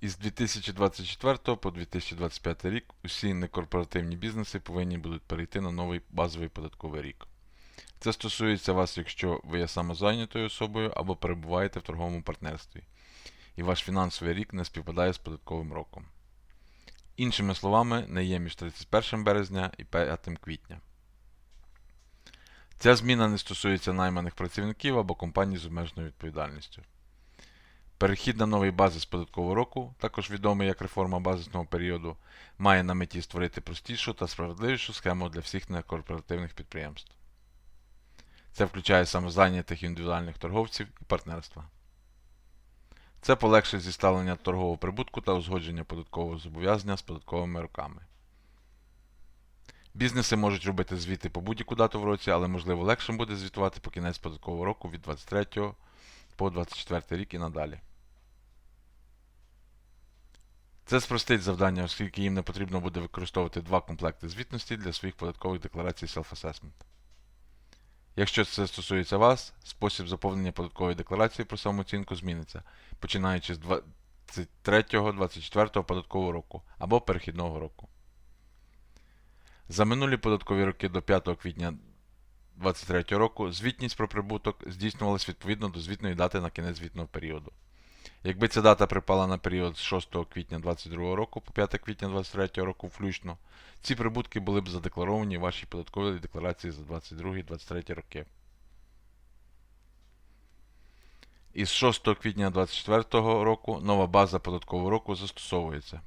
Із 2024 по 2025 рік усі некорпоративні бізнеси повинні будуть перейти на новий базовий податковий рік. Це стосується вас, якщо ви є самозайнятою особою або перебуваєте в торговому партнерстві, і ваш фінансовий рік не співпадає з податковим роком. Іншими словами, не є між 31 березня і 5 квітня. Ця зміна не стосується найманих працівників або компаній з обмеженою відповідальністю. Перехід на новий базис податкового року, також відомий як реформа базисного періоду, має на меті створити простішу та справедливішу схему для всіх некорпоративних підприємств. Це включає самозайнятих індивідуальних торговців і партнерства. Це полегшить зіставлення торгового прибутку та узгодження податкового зобов'язання з податковими роками. Бізнеси можуть робити звіти по будь-яку дату в році, але можливо легшим буде звітувати по кінець податкового року від 23 по 24 рік і надалі. Це спростить завдання, оскільки їм не потрібно буде використовувати два комплекти звітності для своїх податкових декларацій Self-Assessment. Якщо це стосується вас, спосіб заповнення податкової декларації про самооцінку зміниться, починаючи з 23-24 податкового року або перехідного року. За минулі податкові роки до 5 квітня 2023 року звітність про прибуток здійснювалась відповідно до звітної дати на кінець звітного періоду. Якби ця дата припала на період з 6 квітня 2022 року по 5 квітня 2023 року включно, ці прибутки були б задекларовані в вашій податковій декларації за 2022-2023 роки. Із 6 квітня 2024 року нова база податкового року застосовується.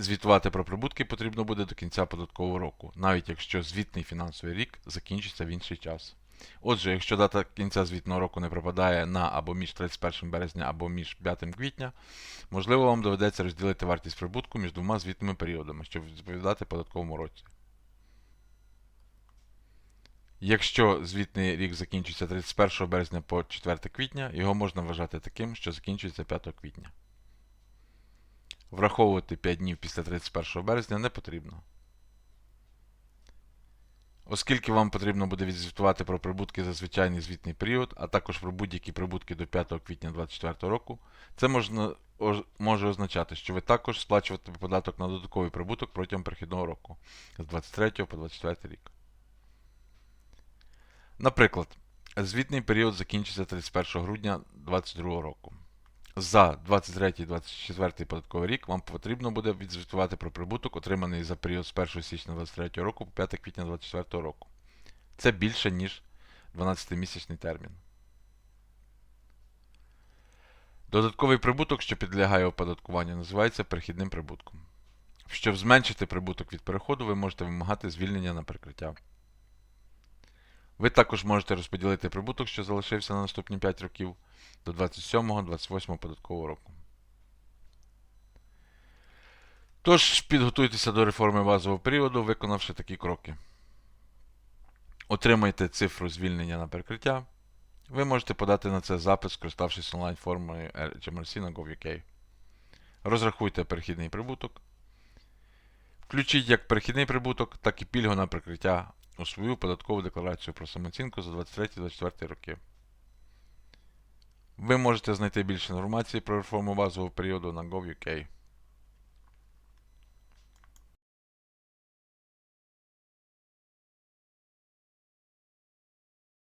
Звітувати про прибутки потрібно буде до кінця податкового року, навіть якщо звітний фінансовий рік закінчиться в інший час. Отже, якщо дата кінця звітного року не припадає на або між 31 березня або між 5 квітня, можливо вам доведеться розділити вартість прибутку між двома звітними періодами, щоб відповідати податковому році. Якщо звітний рік закінчується 31 березня по 4 квітня, його можна вважати таким, що закінчується 5 квітня. Враховувати 5 днів після 31 березня не потрібно. Оскільки вам потрібно буде відзвітувати про прибутки за звичайний звітний період, а також про будь-які прибутки до 5 квітня 2024 року, це можна, може означати, що ви також сплачуватимете податок на додатковий прибуток протягом перехідного року з 23 по 24 рік. Наприклад, звітний період закінчиться 31 грудня 2022 року. За 23-24 податковий рік вам потрібно буде відзвітувати про прибуток, отриманий за період з 1 січня 2023 року по 5 квітня 2024 року. Це більше, ніж 12-місячний термін. Додатковий прибуток, що підлягає оподаткуванню, називається перехідним прибутком. Щоб зменшити прибуток від переходу, ви можете вимагати звільнення на прикриття. Ви також можете розподілити прибуток, що залишився на наступні 5 років, до 27-28 податкового року. Тож, підготуйтеся до реформи базового періоду, виконавши такі кроки. Отримайте цифру звільнення на перекриття. Ви можете подати на це запис, скориставшись онлайн-формою HMRC на GovUK. Розрахуйте перехідний прибуток. Включіть як перехідний прибуток, так і пільгу на прикриття у свою податкову декларацію про самооцінку за 23-24 роки. Ви можете знайти більше інформації про реформу базового періоду на GovUK.